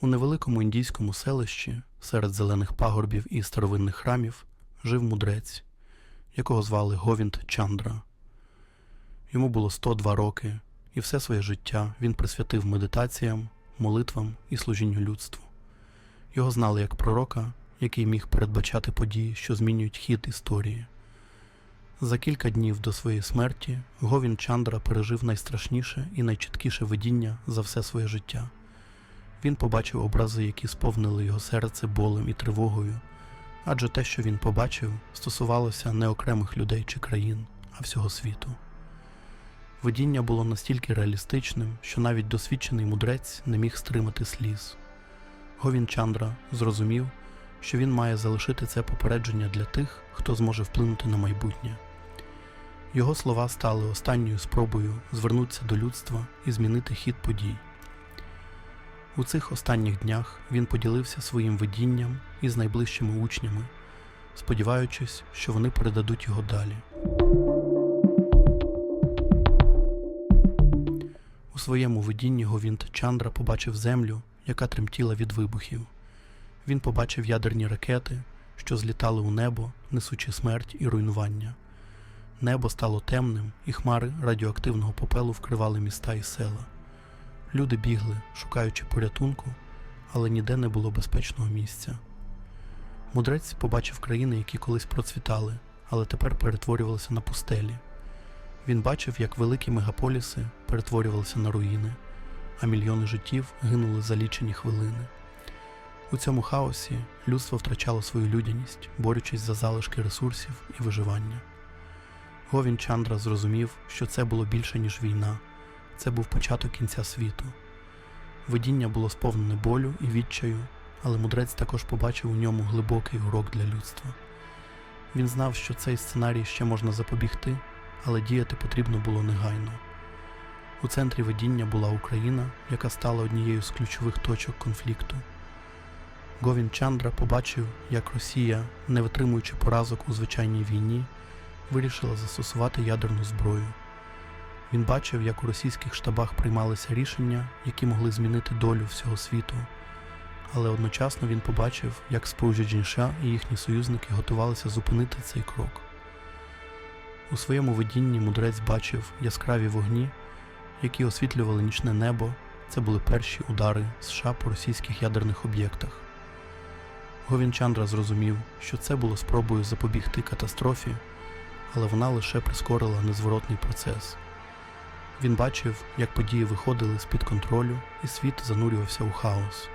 У невеликому індійському селищі, серед зелених пагорбів і старовинних храмів, жив мудрець, якого звали Говінд Чандра. Йому було 102 роки, і все своє життя він присвятив медитаціям, молитвам і служінню людству. Його знали як пророка, який міг передбачати події, що змінюють хід історії. За кілька днів до своєї смерті Говін Чандра пережив найстрашніше і найчіткіше видіння за все своє життя. Він побачив образи, які сповнили його серце болем і тривогою, адже те, що він побачив, стосувалося не окремих людей чи країн, а всього світу. Видіння було настільки реалістичним, що навіть досвідчений мудрець не міг стримати сліз. Говін Чандра зрозумів, що він має залишити це попередження для тих, хто зможе вплинути на майбутнє. Його слова стали останньою спробою звернутися до людства і змінити хід подій. У цих останніх днях він поділився своїм видінням із найближчими учнями, сподіваючись, що вони передадуть його далі. У своєму видінні Говінт Чандра побачив землю, яка тремтіла від вибухів. Він побачив ядерні ракети, що злітали у небо, несучи смерть і руйнування. Небо стало темним, і хмари радіоактивного попелу вкривали міста і села. Люди бігли, шукаючи порятунку, але ніде не було безпечного місця. Мудрець побачив країни, які колись процвітали, але тепер перетворювалися на пустелі. Він бачив, як великі мегаполіси перетворювалися на руїни, а мільйони життів гинули за лічені хвилини. У цьому хаосі людство втрачало свою людяність, борючись за залишки ресурсів і виживання. Говін Чандра зрозумів, що це було більше, ніж війна, це був початок кінця світу. Видіння було сповнене болю і відчаю, але мудрець також побачив у ньому глибокий урок для людства. Він знав, що цей сценарій ще можна запобігти, але діяти потрібно було негайно. У центрі видіння була Україна, яка стала однією з ключових точок конфлікту. Говін Чандра побачив, як Росія, не витримуючи поразок у звичайній війні, вирішила застосувати ядерну зброю. Він бачив, як у російських штабах приймалися рішення, які могли змінити долю всього світу. Але одночасно він побачив, як Сполучені США і їхні союзники готувалися зупинити цей крок. У своєму видінні мудрець бачив яскраві вогні, які освітлювали нічне небо. Це були перші удари США по російських ядерних об'єктах. Говін Чандра зрозумів, що це було спробою запобігти катастрофі, але вона лише прискорила незворотний процес. Він бачив, як події виходили з-під контролю, і світ занурювався у хаос.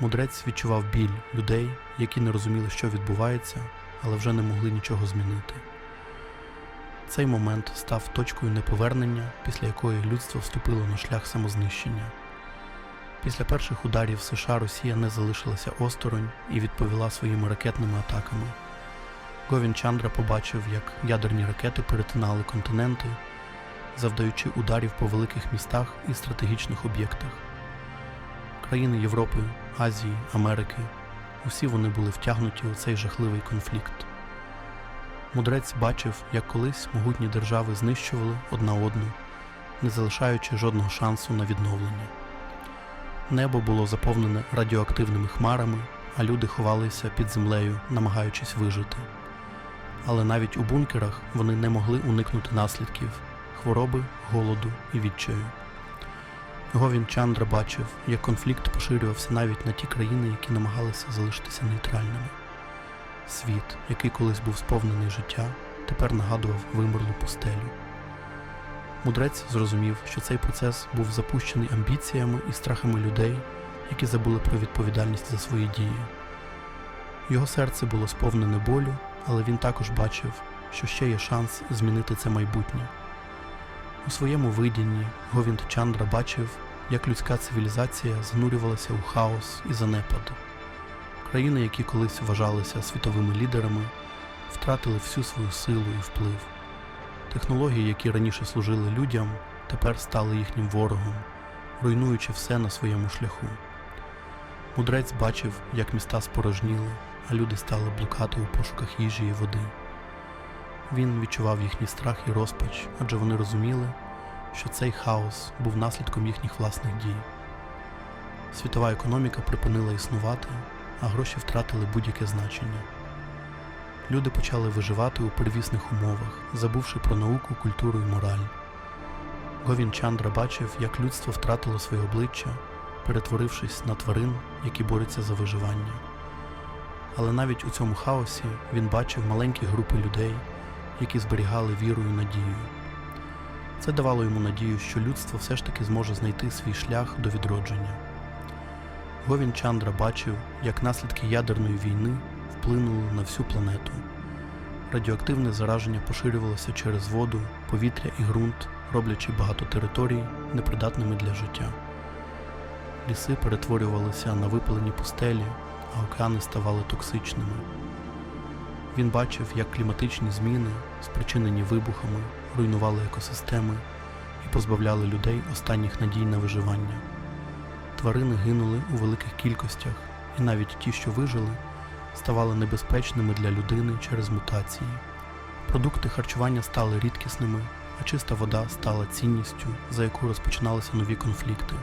Мудрець відчував біль людей, які не розуміли, що відбувається, але вже не могли нічого змінити. Цей момент став точкою неповернення, після якої людство вступило на шлях самознищення. Після перших ударів США Росія не залишилася осторонь і відповіла своїми ракетними атаками. Говін Чандра побачив, як ядерні ракети перетинали континенти, завдаючи ударів по великих містах і стратегічних об'єктах. Країни Європи, Азії, Америки усі вони були втягнуті у цей жахливий конфлікт. Мудрець бачив, як колись могутні держави знищували одна одну, не залишаючи жодного шансу на відновлення. Небо було заповнене радіоактивними хмарами, а люди ховалися під землею, намагаючись вижити. Але навіть у бункерах вони не могли уникнути наслідків хвороби, голоду і відчаю. Говін Чандра бачив, як конфлікт поширювався навіть на ті країни, які намагалися залишитися нейтральними. Світ, який колись був сповнений життя, тепер нагадував вимерлу пустелю. Мудрець зрозумів, що цей процес був запущений амбіціями і страхами людей, які забули про відповідальність за свої дії. Його серце було сповнене болю, але він також бачив, що ще є шанс змінити це майбутнє. У своєму видінні Говінд Чандра бачив, як людська цивілізація занурювалася у хаос і занепад. Країни, які колись вважалися світовими лідерами, втратили всю свою силу і вплив. Технології, які раніше служили людям, тепер стали їхнім ворогом, руйнуючи все на своєму шляху. Мудрець бачив, як міста спорожніли, а люди стали блукати у пошуках їжі і води. Він відчував їхній страх і розпач, адже вони розуміли, що цей хаос був наслідком їхніх власних дій. світова економіка припинила існувати, а гроші втратили будь-яке значення. Люди почали виживати у первісних умовах, забувши про науку, культуру і мораль. Говін Чандра бачив, як людство втратило своє обличчя, перетворившись на тварин, які борються за виживання. Але навіть у цьому хаосі він бачив маленькі групи людей, які зберігали віру і надію. Це давало йому надію, що людство все ж таки зможе знайти свій шлях до відродження. Говін Чандра бачив, як наслідки ядерної війни вплинули на всю планету. Радіоактивне зараження поширювалося через воду, повітря і ґрунт, роблячи багато територій непридатними для життя. Ліси перетворювалися на випалені пустелі, а океани ставали токсичними. Він бачив, як кліматичні зміни, спричинені вибухами, руйнували екосистеми і позбавляли людей останніх надій на виживання. Тварини гинули у великих кількостях, і навіть ті, що вижили, ставали небезпечними для людини через мутації. Продукти харчування стали рідкісними, а чиста вода стала цінністю, за яку розпочиналися нові конфлікти.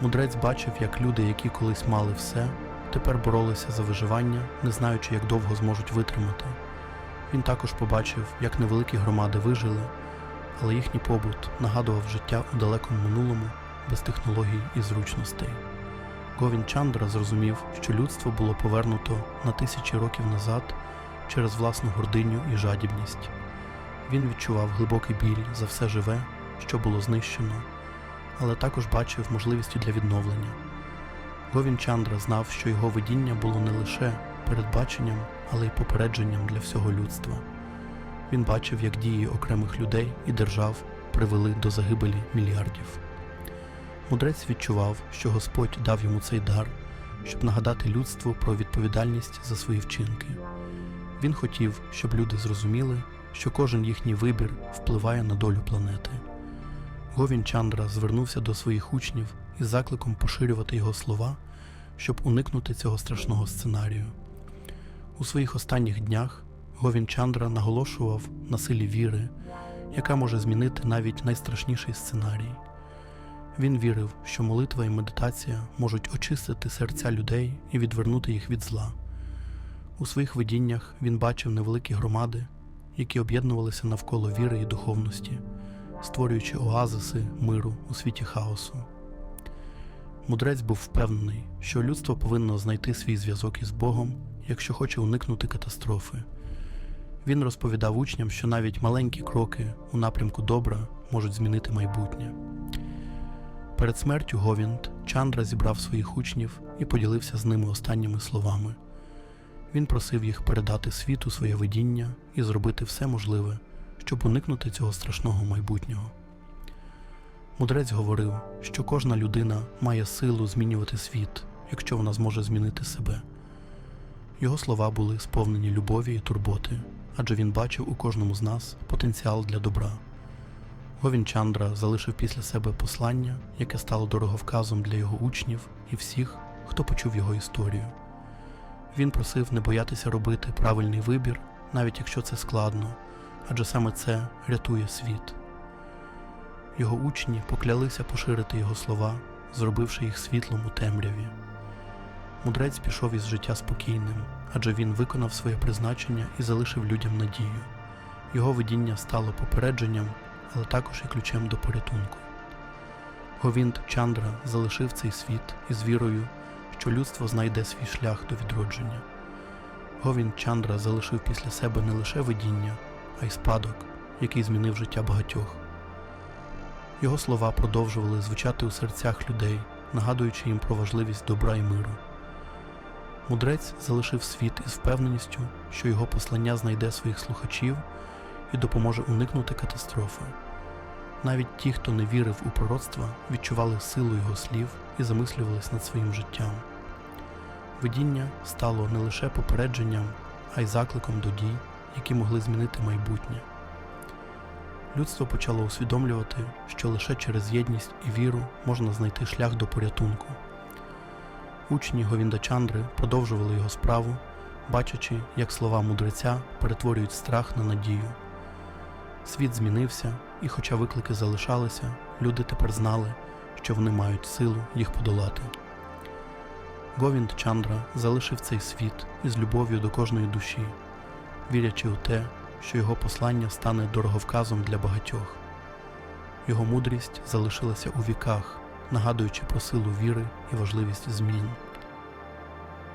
Мудрець бачив, як люди, які колись мали все, тепер боролися за виживання, не знаючи, як довго зможуть витримати. Він також побачив, як невеликі громади вижили, але їхній побут нагадував життя у далекому минулому без технологій і зручностей. Говін Чандра зрозумів, що людство було повернуто на тисячі років назад через власну гординю і жадібність. Він відчував глибокий біль за все живе, що було знищено, але також бачив можливості для відновлення. Говін Чандра знав, що його видіння було не лише передбаченням, але й попередженням для всього людства. Він бачив, як дії окремих людей і держав привели до загибелі мільярдів. Мудрець відчував, що Господь дав йому цей дар, щоб нагадати людству про відповідальність за свої вчинки. Він хотів, щоб люди зрозуміли, що кожен їхній вибір впливає на долю планети. Говін Чандра звернувся до своїх учнів із закликом поширювати його слова, щоб уникнути цього страшного сценарію. У своїх останніх днях Говін Чандра наголошував на силі віри, яка може змінити навіть найстрашніший сценарій. Він вірив, що молитва і медитація можуть очистити серця людей і відвернути їх від зла. У своїх видіннях він бачив невеликі громади, які об'єднувалися навколо віри і духовності, створюючи оазиси миру у світі хаосу. Мудрець був впевнений, що людство повинно знайти свій зв'язок із Богом, якщо хоче уникнути катастрофи. Він розповідав учням, що навіть маленькі кроки у напрямку добра можуть змінити майбутнє. Перед смертю Говінд Чандра зібрав своїх учнів і поділився з ними останніми словами. Він просив їх передати світу своє видіння і зробити все можливе, щоб уникнути цього страшного майбутнього. Мудрець говорив, що кожна людина має силу змінювати світ, якщо вона зможе змінити себе. Його слова були сповнені любові і турботи, адже він бачив у кожному з нас потенціал для добра. Говін Чандра залишив після себе послання, яке стало дороговказом для його учнів і всіх, хто почув його історію. Він просив не боятися робити правильний вибір, навіть якщо це складно, адже саме це рятує світ. Його учні поклялися поширити його слова, зробивши їх світлом у темряві. Мудрець пішов із життя спокійним, адже він виконав своє призначення і залишив людям надію. Його видіння стало попередженням, але також і ключем до порятунку. Говінд Чандра залишив цей світ із вірою, що людство знайде свій шлях до відродження. Говінд Чандра залишив після себе не лише видіння, а й спадок, який змінив життя багатьох. Його слова продовжували звучати у серцях людей, нагадуючи їм про важливість добра і миру. Мудрець залишив світ із впевненістю, що його послання знайде своїх слухачів і допоможе уникнути катастрофи. Навіть ті, хто не вірив у пророцтва, відчували силу його слів і замислювались над своїм життям. Видіння стало не лише попередженням, а й закликом до дій, які могли змінити майбутнє. Людство почало усвідомлювати, що лише через єдність і віру можна знайти шлях до порятунку. Учні Говінда Чандри продовжували його справу, бачачи, як слова мудреця перетворюють страх на надію. Світ змінився, і, хоча виклики залишалися, люди тепер знали, що вони мають силу їх подолати. Говінд Чандра залишив цей світ із любов'ю до кожної душі, вірячи у те, що його послання стане дороговказом для багатьох. Його мудрість залишилася у віках, нагадуючи про силу віри і важливість змін.